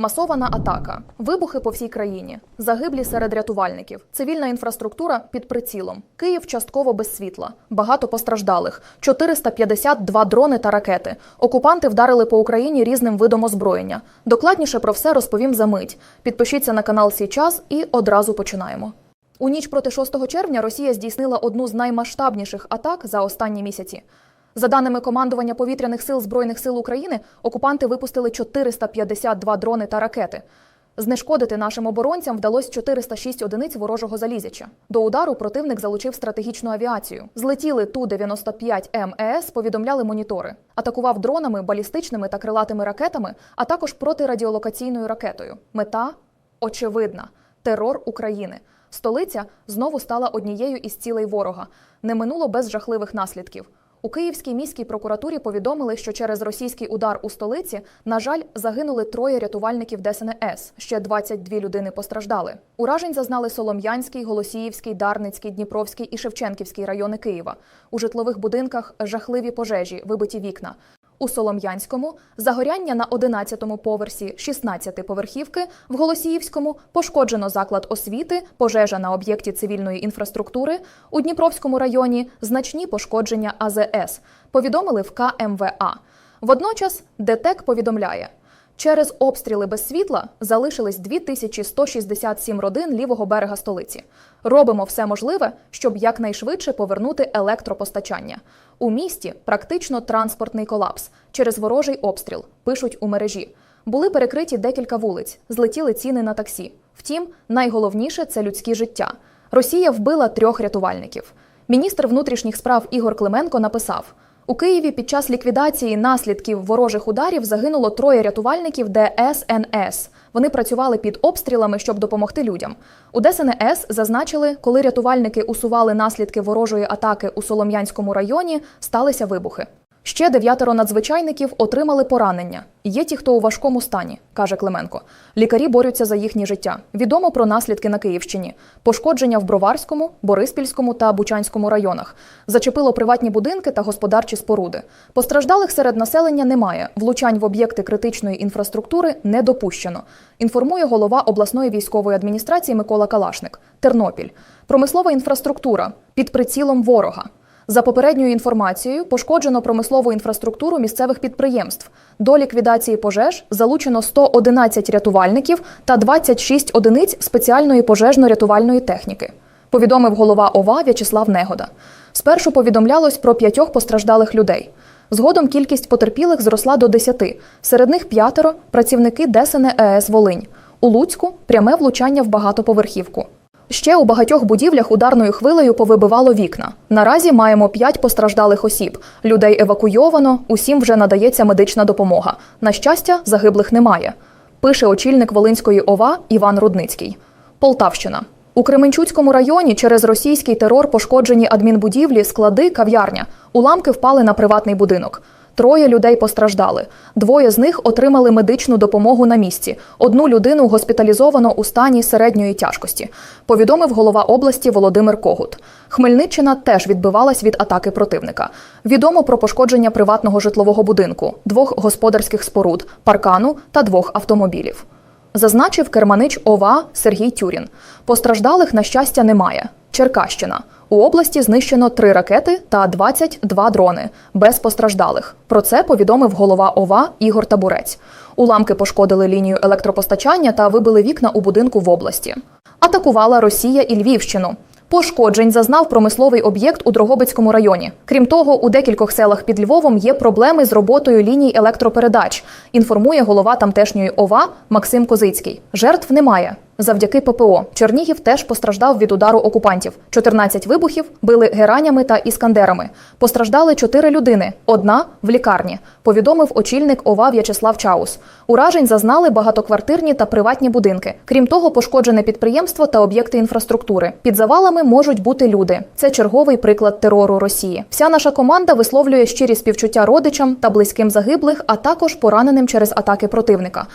Масована атака, вибухи по всій країні, загиблі серед рятувальників, цивільна інфраструктура під прицілом. Київ частково без світла, багато постраждалих, 452 дрони та ракети. Окупанти вдарили по Україні різним видом озброєння. Докладніше про все розповім за мить. Підпишіться на канал «Сій час» і одразу починаємо. У ніч проти 6 червня Росія здійснила одну з наймасштабніших атак за останні місяці. За даними командування повітряних сил Збройних сил України, окупанти випустили 452 дрони та ракети. Знешкодити нашим оборонцям вдалося 406 одиниць ворожого залізяча. До удару противник залучив стратегічну авіацію. Злетіли Ту-95 МЕС, повідомляли монітори. Атакував дронами, балістичними та крилатими ракетами, а також протирадіолокаційною ракетою. Мета очевидна терор України. Столиця знову стала однією із цілей ворога. Не минуло без жахливих наслідків. У Київській міській прокуратурі повідомили, що через російський удар у столиці, на жаль, загинули троє рятувальників ДСНС. Ще 22 людини постраждали. Уражень зазнали Солом'янський, Голосіївський, Дарницький, Дніпровський і Шевченківський райони Києва. У житлових будинках жахливі пожежі, вибиті вікна. У Солом'янському загоряння на 11-му поверсі 16-поверхівки, в Голосіївському пошкоджено заклад освіти, пожежа на об'єкті цивільної інфраструктури. У Дніпровському районі значні пошкодження АЗС. Повідомили в КМВА. Водночас ДТЕК повідомляє. Через обстріли без світла залишились 2167 родин лівого берега столиці. Робимо все можливе, щоб якнайшвидше повернути електропостачання. У місті практично транспортний колапс через ворожий обстріл. Пишуть у мережі. Були перекриті декілька вулиць, злетіли ціни на таксі. Втім, найголовніше це людські життя. Росія вбила трьох рятувальників. Міністр внутрішніх справ Ігор Клименко написав. У Києві під час ліквідації наслідків ворожих ударів загинуло троє рятувальників ДСНС. Вони працювали під обстрілами, щоб допомогти людям. У ДСНС зазначили, коли рятувальники усували наслідки ворожої атаки у Солом'янському районі, сталися вибухи. Ще дев'ятеро надзвичайників отримали поранення. Є ті, хто у важкому стані, каже Клименко. Лікарі борються за їхнє життя. Відомо про наслідки на Київщині: пошкодження в Броварському, Бориспільському та Бучанському районах. Зачепило приватні будинки та господарчі споруди. Постраждалих серед населення немає. Влучань в об'єкти критичної інфраструктури не допущено. Інформує голова обласної військової адміністрації Микола Калашник. Тернопіль. Промислова інфраструктура під прицілом ворога. За попередньою інформацією, пошкоджено промислову інфраструктуру місцевих підприємств. До ліквідації пожеж залучено 111 рятувальників та 26 одиниць спеціальної пожежно-рятувальної техніки. Повідомив голова ОВА В'ячеслав Негода. Спершу повідомлялось про п'ятьох постраждалих людей. Згодом кількість потерпілих зросла до 10. Серед них п'ятеро працівники ДСНЕС Волинь. У Луцьку пряме влучання в багатоповерхівку. Ще у багатьох будівлях ударною хвилею повибивало вікна. Наразі маємо п'ять постраждалих осіб. Людей евакуйовано, усім вже надається медична допомога. На щастя, загиблих немає. Пише очільник Волинської ОВА Іван Рудницький. Полтавщина. У Кременчуцькому районі через російський терор пошкоджені адмінбудівлі, склади, кав'ярня. Уламки впали на приватний будинок. Троє людей постраждали. Двоє з них отримали медичну допомогу на місці. Одну людину госпіталізовано у стані середньої тяжкості. Повідомив голова області Володимир Когут. Хмельниччина теж відбивалась від атаки противника. Відомо про пошкодження приватного житлового будинку, двох господарських споруд, паркану та двох автомобілів. Зазначив керманич ОВА Сергій Тюрін. Постраждалих, на щастя, немає. Черкащина. У області знищено три ракети та 22 дрони без постраждалих. Про це повідомив голова ОВА Ігор Табурець. Уламки пошкодили лінію електропостачання та вибили вікна у будинку в області. Атакувала Росія і Львівщину. Пошкоджень зазнав промисловий об'єкт у Дрогобицькому районі. Крім того, у декількох селах під Львовом є проблеми з роботою ліній електропередач. Інформує голова тамтешньої ОВА Максим Козицький. Жертв немає. Завдяки ППО Чернігів теж постраждав від удару окупантів. 14 вибухів били геранями та іскандерами. Постраждали 4 людини. Одна в лікарні. Повідомив очільник ОВА В'ячеслав Чаус. Уражень зазнали багатоквартирні та приватні будинки. Крім того, пошкоджене підприємство та об'єкти інфраструктури. Під завалами можуть бути люди. Це черговий приклад терору Росії. Вся наша команда висловлює щирі співчуття родичам та близьким загиблих, а також пораненим через атаки противника.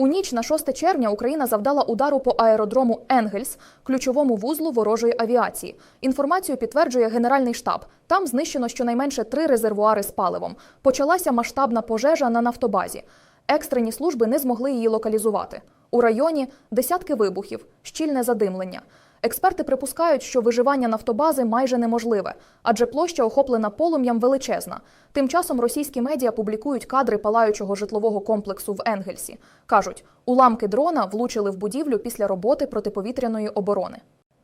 У ніч на 6 червня Україна завдала удару по аеродрому Енгельс, ключовому вузлу ворожої авіації. Інформацію підтверджує Генеральний штаб. Там знищено щонайменше три резервуари з паливом. Почалася масштабна пожежа на нафтобазі. Екстрені служби не змогли її локалізувати. У районі десятки вибухів, щільне задимлення. Експерти припускають, що виживання нафтобази майже неможливе, адже площа охоплена полум'ям величезна. Тим часом російські медіа публікують кадри палаючого житлового комплексу в Енгельсі. кажуть, уламки дрона влучили в будівлю після роботи протиповітряної оборони.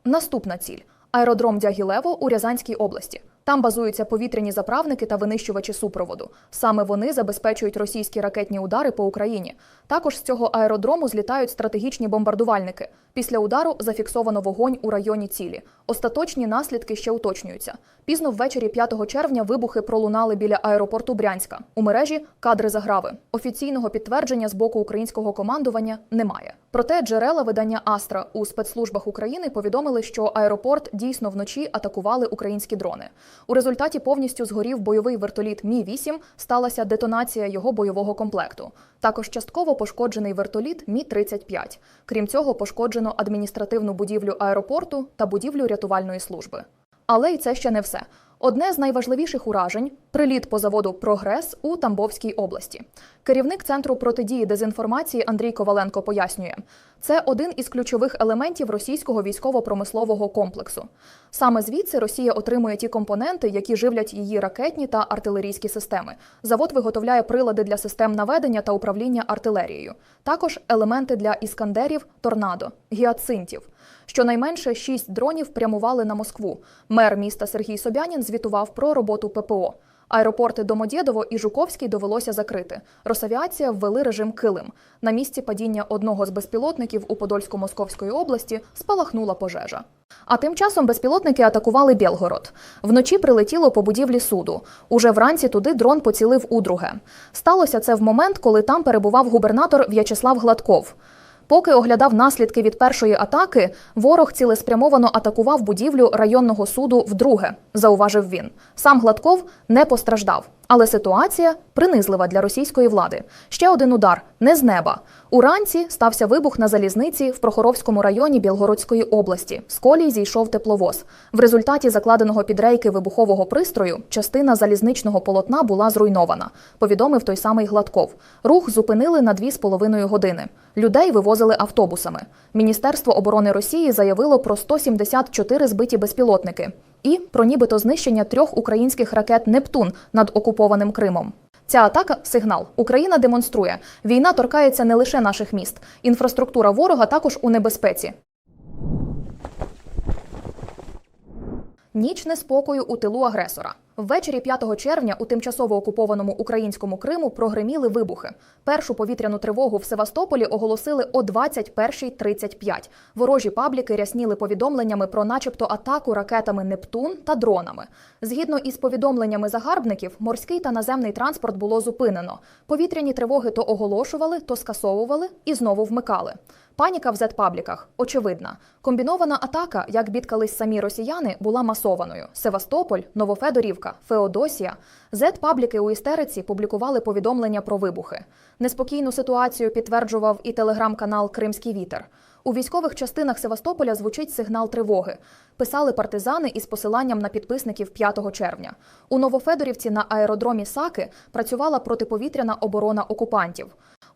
Наступна ціль аеродром Дягілево у Рязанській області. Там базуються повітряні заправники та винищувачі супроводу. Саме вони забезпечують російські ракетні удари по Україні. Також з цього аеродрому злітають стратегічні бомбардувальники. Після удару зафіксовано вогонь у районі цілі. Остаточні наслідки ще уточнюються. Пізно ввечері 5 червня вибухи пролунали біля аеропорту Брянська. У мережі кадри заграви. Офіційного підтвердження з боку українського командування немає. Проте джерела видання Астра у спецслужбах України повідомили, що аеропорт дійсно вночі атакували українські дрони. У результаті повністю згорів бойовий вертоліт Мі 8 сталася детонація його бойового комплекту. Також частково пошкоджений вертоліт Мі 35 Крім цього, пошкоджено адміністративну будівлю аеропорту та будівлю рятувальної служби. Але й це ще не все. Одне з найважливіших уражень приліт по заводу Прогрес у Тамбовській області. Керівник центру протидії дезінформації Андрій Коваленко пояснює, це один із ключових елементів російського військово-промислового комплексу. Саме звідси Росія отримує ті компоненти, які живлять її ракетні та артилерійські системи. Завод виготовляє прилади для систем наведення та управління артилерією, також елементи для іскандерів, торнадо, гіацинтів. Щонайменше шість дронів прямували на Москву. Мер міста Сергій Собянін звітував про роботу ППО. Аеропорти Домодєдово і Жуковський довелося закрити. Росавіація ввели режим Килим. На місці падіння одного з безпілотників у Подольсько-Московської області спалахнула пожежа. А тим часом безпілотники атакували Білгород. Вночі прилетіло по будівлі суду. Уже вранці туди дрон поцілив удруге. Сталося це в момент, коли там перебував губернатор В'ячеслав Гладков. Поки оглядав наслідки від першої атаки, ворог цілеспрямовано атакував будівлю районного суду вдруге, зауважив він. Сам Гладков не постраждав. Але ситуація принизлива для російської влади. Ще один удар не з неба. Уранці стався вибух на залізниці в Прохоровському районі Білгородської області. З колій зійшов тепловоз. В результаті закладеного під рейки вибухового пристрою частина залізничного полотна була зруйнована. Повідомив той самий Гладков. Рух зупинили на дві з половиною години. Людей вивозили автобусами. Міністерство оборони Росії заявило про 174 збиті безпілотники і про нібито знищення трьох українських ракет Нептун над окупованим Кримом. Ця атака сигнал. Україна демонструє. Війна торкається не лише наших міст. Інфраструктура ворога також у небезпеці. Ніч неспокою у тилу агресора. Ввечері 5 червня у тимчасово окупованому українському Криму прогреміли вибухи. Першу повітряну тривогу в Севастополі оголосили о 21.35. Ворожі пабліки рясніли повідомленнями про, начебто, атаку ракетами Нептун та дронами. Згідно із повідомленнями загарбників, морський та наземний транспорт було зупинено. Повітряні тривоги то оголошували, то скасовували і знову вмикали. Паніка в зет-пабліках очевидна. Комбінована атака, як бідкались самі росіяни, була масованою. Севастополь, Новофедорівка, Феодосія. Зет-пабліки у істериці публікували повідомлення про вибухи. Неспокійну ситуацію підтверджував і телеграм-канал Кримський вітер. У військових частинах Севастополя звучить сигнал тривоги. Писали партизани із посиланням на підписників 5 червня. У Новофедорівці на аеродромі Саки працювала протиповітряна оборона окупантів.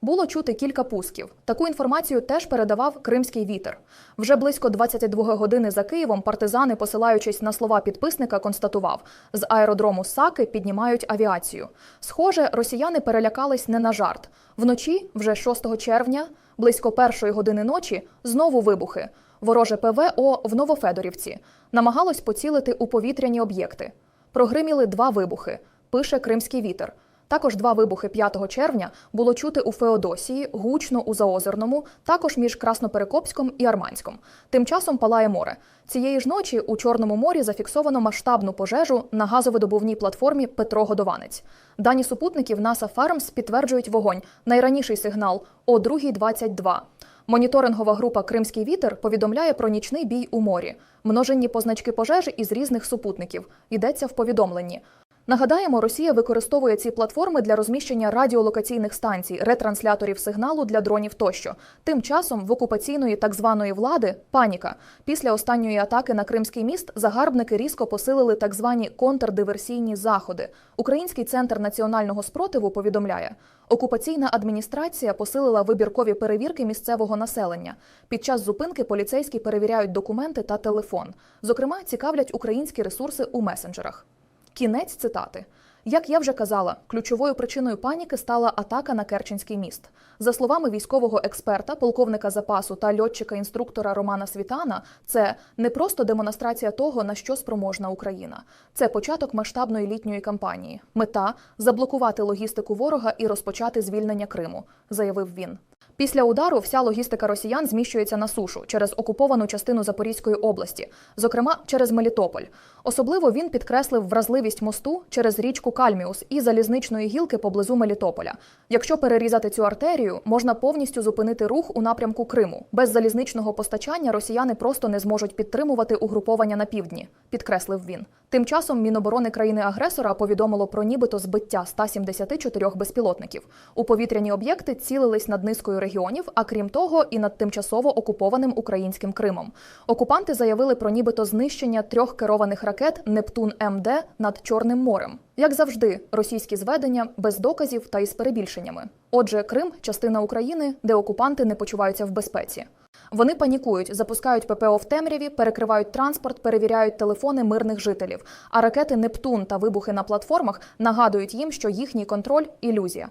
Було чути кілька пусків. Таку інформацію теж передавав Кримський вітер. Вже близько 22 години за Києвом партизани, посилаючись на слова підписника, констатував: з аеродрому Саки піднімають авіацію. Схоже, росіяни перелякались не на жарт. Вночі, вже 6 червня, близько першої години ночі, знову вибухи. Вороже ПВО в Новофедорівці намагалось поцілити у повітряні об'єкти. Прогриміли два вибухи. Пише Кримський вітер. Також два вибухи 5 червня було чути у Феодосії, гучно у Заозерному, також між Красноперекопськом і Арманськом. Тим часом палає море. Цієї ж ночі у Чорному морі зафіксовано масштабну пожежу на газовидобувній платформі Петро Годованець. Дані супутників NASA Farms підтверджують вогонь. Найраніший сигнал о 2.22. Моніторингова група Кримський вітер повідомляє про нічний бій у морі. Множинні позначки пожежі із різних супутників. Йдеться в повідомленні. Нагадаємо, Росія використовує ці платформи для розміщення радіолокаційних станцій, ретрансляторів сигналу для дронів тощо. Тим часом в окупаційної так званої влади паніка. Після останньої атаки на Кримський міст загарбники різко посилили так звані контрдиверсійні заходи. Український центр національного спротиву повідомляє, окупаційна адміністрація посилила вибіркові перевірки місцевого населення. Під час зупинки поліцейські перевіряють документи та телефон. Зокрема, цікавлять українські ресурси у месенджерах. Кінець цитати. Як я вже казала, ключовою причиною паніки стала атака на Керченський міст. За словами військового експерта, полковника запасу та льотчика-інструктора Романа Світана, це не просто демонстрація того, на що спроможна Україна. Це початок масштабної літньої кампанії. Мета заблокувати логістику ворога і розпочати звільнення Криму, заявив він. Після удару вся логістика росіян зміщується на сушу через окуповану частину Запорізької області, зокрема через Мелітополь. Особливо він підкреслив вразливість мосту через річку Кальміус і залізничної гілки поблизу Мелітополя. Якщо перерізати цю артерію, можна повністю зупинити рух у напрямку Криму. Без залізничного постачання росіяни просто не зможуть підтримувати угруповання на півдні, підкреслив він. Тим часом Міноборони країни-агресора повідомило про нібито збиття 174 безпілотників. У повітряні об'єкти цілились над низкою регіонів, а крім того, і над тимчасово окупованим українським Кримом. Окупанти заявили про нібито знищення трьох керованих ракет Нептун МД над Чорним морем. Як завжди, російські зведення без доказів та із перебільшеннями. Отже, Крим частина України, де окупанти не почуваються в безпеці. Вони панікують, запускають ППО в темряві, перекривають транспорт, перевіряють телефони мирних жителів. А ракети Нептун та вибухи на платформах нагадують їм, що їхній контроль ілюзія.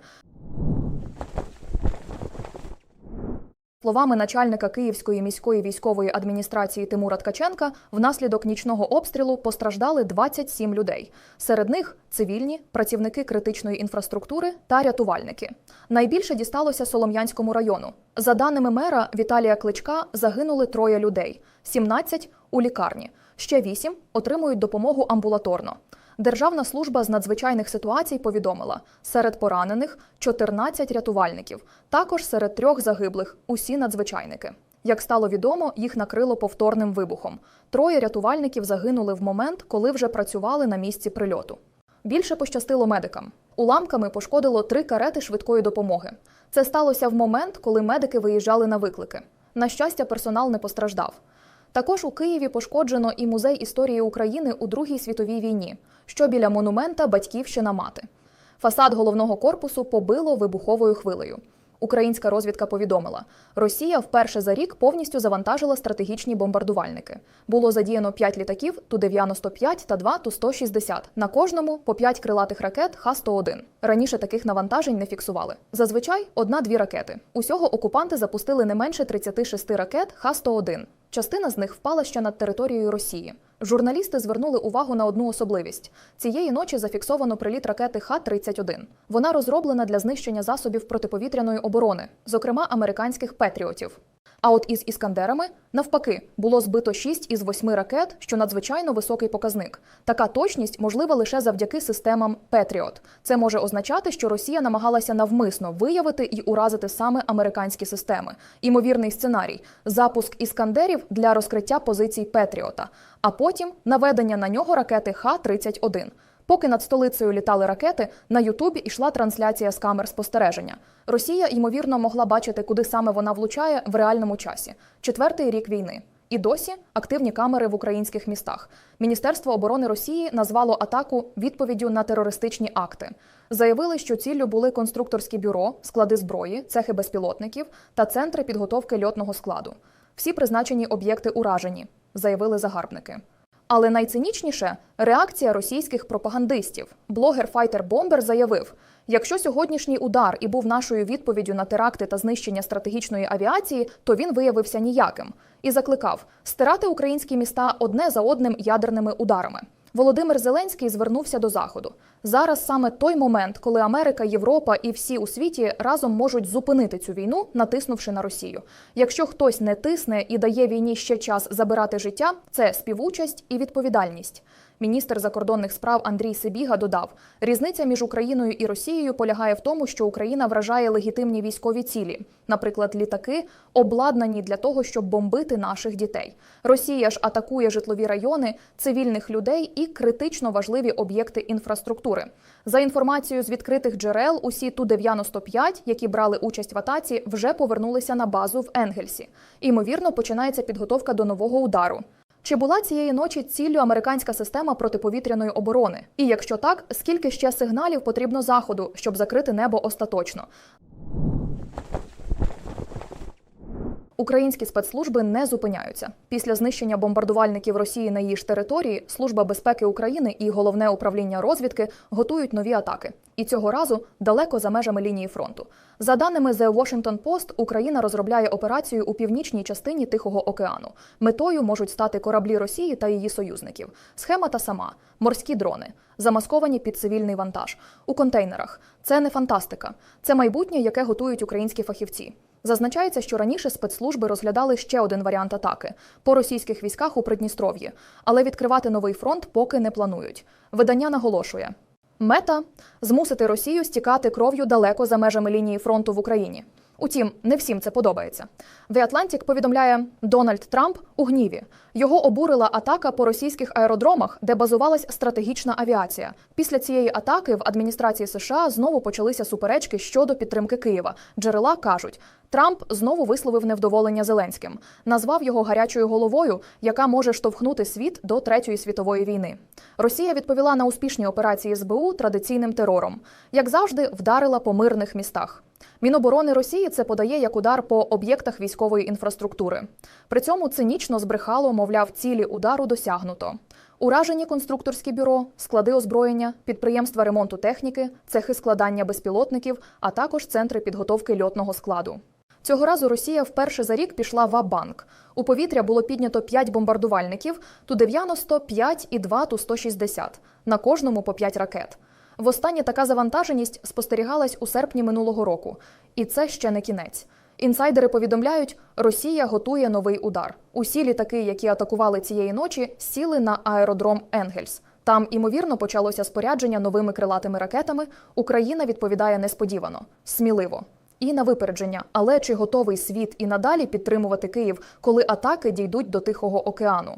Словами начальника Київської міської військової адміністрації Тимура Ткаченка, внаслідок нічного обстрілу постраждали 27 людей. Серед них цивільні, працівники критичної інфраструктури та рятувальники. Найбільше дісталося Солом'янському району. За даними мера Віталія Кличка, загинули троє людей: 17 – у лікарні, ще 8 отримують допомогу амбулаторно. Державна служба з надзвичайних ситуацій повідомила: серед поранених 14 рятувальників, також серед трьох загиблих усі надзвичайники. Як стало відомо, їх накрило повторним вибухом. Троє рятувальників загинули в момент, коли вже працювали на місці прильоту. Більше пощастило медикам. Уламками пошкодило три карети швидкої допомоги. Це сталося в момент, коли медики виїжджали на виклики. На щастя, персонал не постраждав. Також у Києві пошкоджено і музей історії України у Другій світовій війні, що біля монумента Батьківщина мати. Фасад головного корпусу побило вибуховою хвилею. Українська розвідка повідомила, Росія вперше за рік повністю завантажила стратегічні бомбардувальники. Було задіяно 5 літаків Ту-95 та 2 Ту-160. На кожному по 5 крилатих ракет Х-101. Раніше таких навантажень не фіксували. Зазвичай одна-дві ракети. Усього окупанти запустили не менше 36 ракет Х-101. Частина з них впала ще над територією Росії. Журналісти звернули увагу на одну особливість: цієї ночі зафіксовано приліт ракети Х-31. Вона розроблена для знищення засобів протиповітряної оборони, зокрема американських петріотів. А от із іскандерами, навпаки, було збито 6 із 8 ракет, що надзвичайно високий показник. Така точність можлива лише завдяки системам Петріот. Це може означати, що Росія намагалася навмисно виявити і уразити саме американські системи. Імовірний сценарій запуск іскандерів для розкриття позицій Петріота, а потім наведення на нього ракети Х-31. Поки над столицею літали ракети, на Ютубі йшла трансляція з камер спостереження. Росія, ймовірно, могла бачити, куди саме вона влучає в реальному часі. Четвертий рік війни. І досі активні камери в українських містах. Міністерство оборони Росії назвало атаку відповіддю на терористичні акти. Заявили, що ціллю були конструкторські бюро, склади зброї, цехи безпілотників та центри підготовки льотного складу. Всі призначені об'єкти уражені, заявили загарбники. Але найцинічніше реакція російських пропагандистів. Блогер Файтер Бомбер заявив: якщо сьогоднішній удар і був нашою відповіддю на теракти та знищення стратегічної авіації, то він виявився ніяким і закликав стирати українські міста одне за одним ядерними ударами. Володимир Зеленський звернувся до заходу. Зараз саме той момент, коли Америка, Європа і всі у світі разом можуть зупинити цю війну, натиснувши на Росію. Якщо хтось не тисне і дає війні ще час забирати життя, це співучасть і відповідальність. Міністр закордонних справ Андрій Сибіга додав: різниця між Україною і Росією полягає в тому, що Україна вражає легітимні військові цілі, наприклад, літаки, обладнані для того, щоб бомбити наших дітей. Росія ж атакує житлові райони, цивільних людей і критично важливі об'єкти інфраструктури. За інформацією з відкритих джерел, усі ту 95 які брали участь в атаці, вже повернулися на базу в Енгельсі. Імовірно, починається підготовка до нового удару. Чи була цієї ночі ціллю американська система протиповітряної оборони? І якщо так, скільки ще сигналів потрібно заходу, щоб закрити небо остаточно? Українські спецслужби не зупиняються. Після знищення бомбардувальників Росії на її ж території Служба безпеки України і головне управління розвідки готують нові атаки. І цього разу далеко за межами лінії фронту. За даними The Washington Post, Україна розробляє операцію у північній частині Тихого океану. Метою можуть стати кораблі Росії та її союзників. Схема та сама: морські дрони, замасковані під цивільний вантаж у контейнерах. Це не фантастика, це майбутнє, яке готують українські фахівці. Зазначається, що раніше спецслужби розглядали ще один варіант атаки по російських військах у Придністров'ї, але відкривати новий фронт поки не планують. Видання наголошує: мета змусити Росію стікати кров'ю далеко за межами лінії фронту в Україні. Утім, не всім це подобається. The Atlantic повідомляє, Дональд Трамп у гніві. Його обурила атака по російських аеродромах, де базувалась стратегічна авіація. Після цієї атаки в адміністрації США знову почалися суперечки щодо підтримки Києва. Джерела кажуть, Трамп знову висловив невдоволення Зеленським, назвав його гарячою головою, яка може штовхнути світ до третьої світової війни. Росія відповіла на успішні операції СБУ традиційним терором, як завжди, вдарила по мирних містах. Міноборони Росії це подає як удар по об'єктах військової інфраструктури. При цьому цинічно збрехало, мовляв, цілі удару досягнуто. Уражені конструкторські бюро, склади озброєння, підприємства ремонту техніки, цехи складання безпілотників, а також центри підготовки льотного складу. Цього разу Росія вперше за рік пішла в банк У повітря було піднято 5 бомбардувальників, Ту-90, 5 і 2 Ту-160, на кожному по 5 ракет. Востаннє така завантаженість спостерігалась у серпні минулого року, і це ще не кінець. Інсайдери повідомляють, Росія готує новий удар. Усі літаки, які атакували цієї ночі, сіли на аеродром Енгельс. Там, імовірно, почалося спорядження новими крилатими ракетами. Україна відповідає несподівано, сміливо. І на випередження, але чи готовий світ і надалі підтримувати Київ, коли атаки дійдуть до Тихого океану?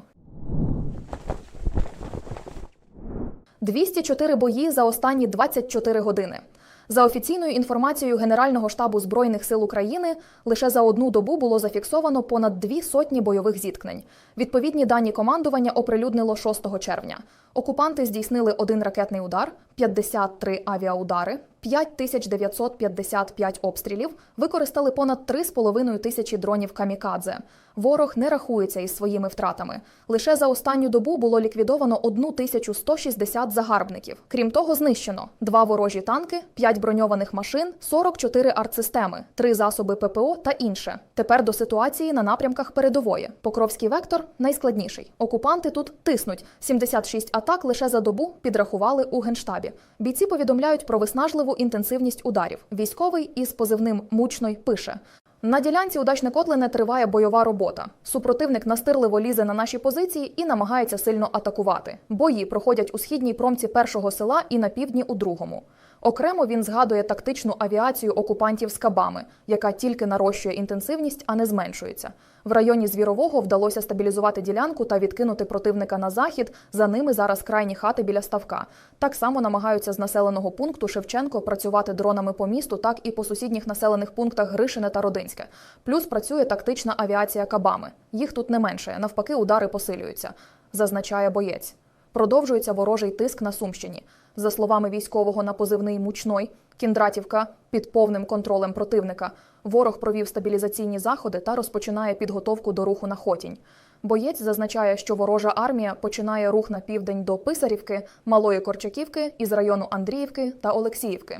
204 бої за останні 24 години. За офіційною інформацією Генерального штабу збройних сил України, лише за одну добу було зафіксовано понад дві сотні бойових зіткнень. Відповідні дані командування оприлюднило 6 червня. Окупанти здійснили один ракетний удар, 53 авіаудари, 5955 обстрілів, використали понад 3,5 тисячі дронів камікадзе. Ворог не рахується із своїми втратами. Лише за останню добу було ліквідовано 1160 загарбників. Крім того, знищено два ворожі танки, 5 броньованих машин, 44 артсистеми, 3 засоби ППО та інше. Тепер до ситуації на напрямках передової. Покровський вектор найскладніший. Окупанти тут тиснуть 76 атак лише за добу підрахували у генштабі. Бійці повідомляють про виснажливу інтенсивність ударів. Військовий із позивним мучной пише. На ділянці удачне Котлине триває бойова робота. Супротивник настирливо лізе на наші позиції і намагається сильно атакувати. Бої проходять у східній промці першого села і на півдні у другому. Окремо він згадує тактичну авіацію окупантів з кабами, яка тільки нарощує інтенсивність, а не зменшується. В районі Звірового вдалося стабілізувати ділянку та відкинути противника на захід. За ними зараз крайні хати біля ставка. Так само намагаються з населеного пункту Шевченко працювати дронами по місту, так і по сусідніх населених пунктах Гришине та Родинське. Плюс працює тактична авіація кабами. Їх тут не менше, навпаки, удари посилюються, зазначає боєць. Продовжується ворожий тиск на Сумщині. За словами військового на позивний мучной, Кіндратівка під повним контролем противника. Ворог провів стабілізаційні заходи та розпочинає підготовку до руху на Хотінь. Боєць зазначає, що ворожа армія починає рух на південь до Писарівки, Малої Корчаківки із району Андріївки та Олексіївки.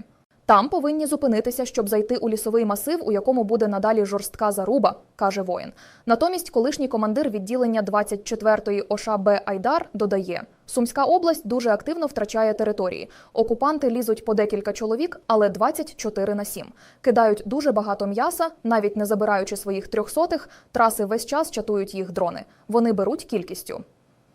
Там повинні зупинитися, щоб зайти у лісовий масив, у якому буде надалі жорстка заруба, каже воїн. Натомість, колишній командир відділення 24-ї ОША Б Айдар додає: Сумська область дуже активно втрачає території. Окупанти лізуть по декілька чоловік, але 24 на 7. Кидають дуже багато м'яса, навіть не забираючи своїх трьохсотих. Траси весь час чатують їх дрони. Вони беруть кількістю.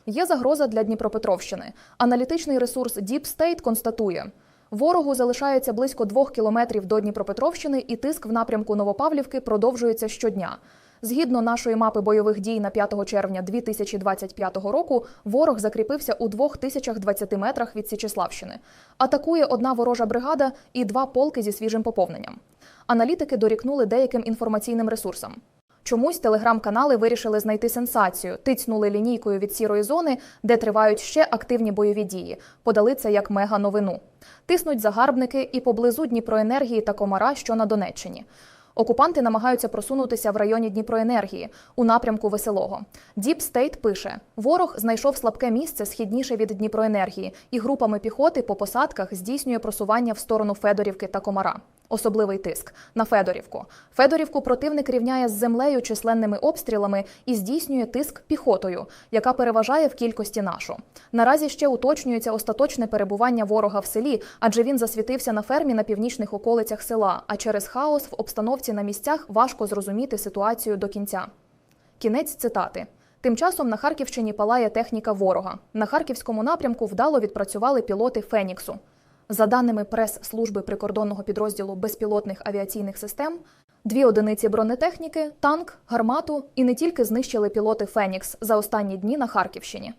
Є загроза для Дніпропетровщини. Аналітичний ресурс Deep State констатує. Ворогу залишається близько двох кілометрів до Дніпропетровщини, і тиск в напрямку Новопавлівки продовжується щодня. Згідно нашої мапи бойових дій на 5 червня 2025 року, ворог закріпився у 2020 метрах від Січеславщини. Атакує одна ворожа бригада і два полки зі свіжим поповненням. Аналітики дорікнули деяким інформаційним ресурсам. Чомусь телеграм-канали вирішили знайти сенсацію, тицнули лінійкою від сірої зони, де тривають ще активні бойові дії. Подали це як мега-новину. Тиснуть загарбники і поблизу Дніпроенергії та Комара, що на Донеччині. Окупанти намагаються просунутися в районі Дніпроенергії у напрямку Веселого. Deep State пише: ворог знайшов слабке місце східніше від Дніпроенергії і групами піхоти по посадках здійснює просування в сторону Федорівки та Комара. Особливий тиск на Федорівку. Федорівку противник рівняє з землею численними обстрілами і здійснює тиск піхотою, яка переважає в кількості нашу. Наразі ще уточнюється остаточне перебування ворога в селі, адже він засвітився на фермі на північних околицях села. А через хаос в обстановці на місцях важко зрозуміти ситуацію до кінця. Кінець цитати. Тим часом на Харківщині палає техніка ворога. На харківському напрямку вдало відпрацювали пілоти Феніксу. За даними прес-служби прикордонного підрозділу безпілотних авіаційних систем, дві одиниці бронетехніки, танк, гармату і не тільки знищили пілоти Фенікс за останні дні на Харківщині.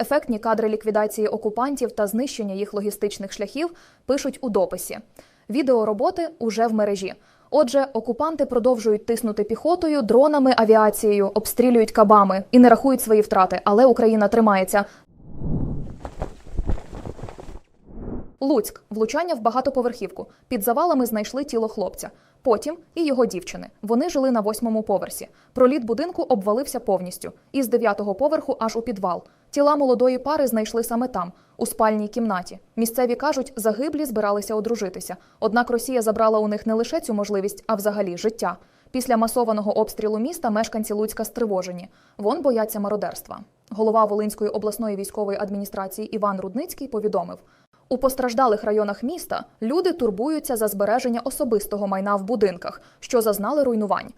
Ефектні кадри ліквідації окупантів та знищення їх логістичних шляхів пишуть у дописі. Відео роботи уже в мережі. Отже, окупанти продовжують тиснути піхотою, дронами, авіацією, обстрілюють кабами і не рахують свої втрати, але Україна тримається. Луцьк влучання в багатоповерхівку. Під завалами знайшли тіло хлопця. Потім і його дівчини. Вони жили на восьмому поверсі. Проліт будинку обвалився повністю. Із дев'ятого поверху аж у підвал. Тіла молодої пари знайшли саме там, у спальній кімнаті. Місцеві кажуть, загиблі збиралися одружитися. Однак Росія забрала у них не лише цю можливість, а взагалі життя. Після масованого обстрілу міста мешканці Луцька стривожені. Вон бояться мародерства. Голова Волинської обласної військової адміністрації Іван Рудницький повідомив. У постраждалих районах міста люди турбуються за збереження особистого майна в будинках, що зазнали руйнувань.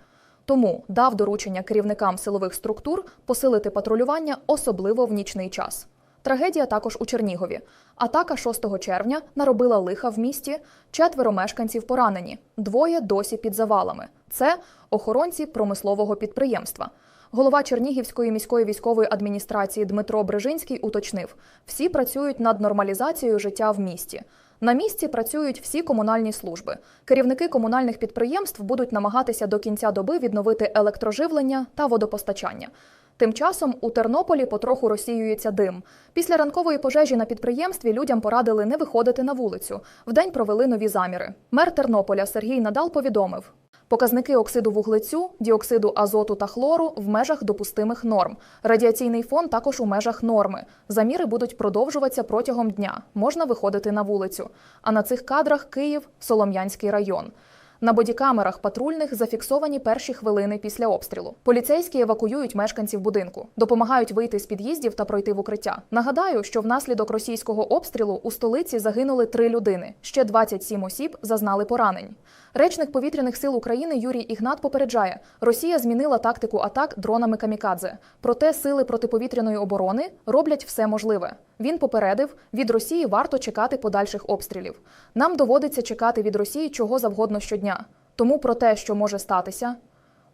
Тому дав доручення керівникам силових структур посилити патрулювання, особливо в нічний час. Трагедія також у Чернігові. Атака 6 червня наробила лиха в місті. Четверо мешканців поранені, двоє досі під завалами. Це охоронці промислового підприємства. Голова Чернігівської міської військової адміністрації Дмитро Брижинський уточнив: всі працюють над нормалізацією життя в місті. На місці працюють всі комунальні служби. Керівники комунальних підприємств будуть намагатися до кінця доби відновити електроживлення та водопостачання. Тим часом у Тернополі потроху розсіюється дим. Після ранкової пожежі на підприємстві людям порадили не виходити на вулицю. Вдень провели нові заміри. Мер Тернополя Сергій Надал повідомив. Показники оксиду вуглецю, діоксиду азоту та хлору в межах допустимих норм. Радіаційний фон також у межах норми. Заміри будуть продовжуватися протягом дня. Можна виходити на вулицю. А на цих кадрах Київ, Солом'янський район. На бодікамерах патрульних зафіксовані перші хвилини після обстрілу. Поліцейські евакуюють мешканців будинку, допомагають вийти з під'їздів та пройти в укриття. Нагадаю, що внаслідок російського обстрілу у столиці загинули три людини. Ще 27 осіб зазнали поранень. Речник повітряних сил України Юрій Ігнат попереджає, Росія змінила тактику атак дронами камікадзе. Проте сили протиповітряної оборони роблять все можливе. Він попередив, від Росії варто чекати подальших обстрілів. Нам доводиться чекати від Росії чого завгодно щодня. Тому про те, що може статися.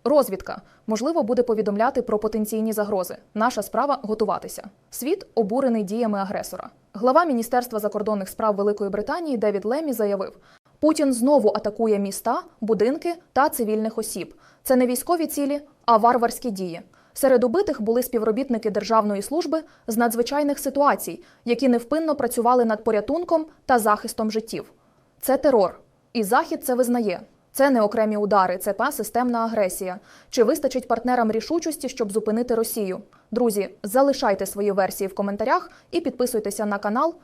Розвідка можливо буде повідомляти про потенційні загрози. Наша справа готуватися. Світ обурений діями агресора. Глава Міністерства закордонних справ Великої Британії Девід Лемі заявив: Путін знову атакує міста, будинки та цивільних осіб. Це не військові цілі, а варварські дії. Серед убитих були співробітники державної служби з надзвичайних ситуацій, які невпинно працювали над порятунком та захистом життів. Це терор, і захід це визнає. Це не окремі удари, це та системна агресія. Чи вистачить партнерам рішучості, щоб зупинити Росію? Друзі, залишайте свої версії в коментарях і підписуйтеся на канал.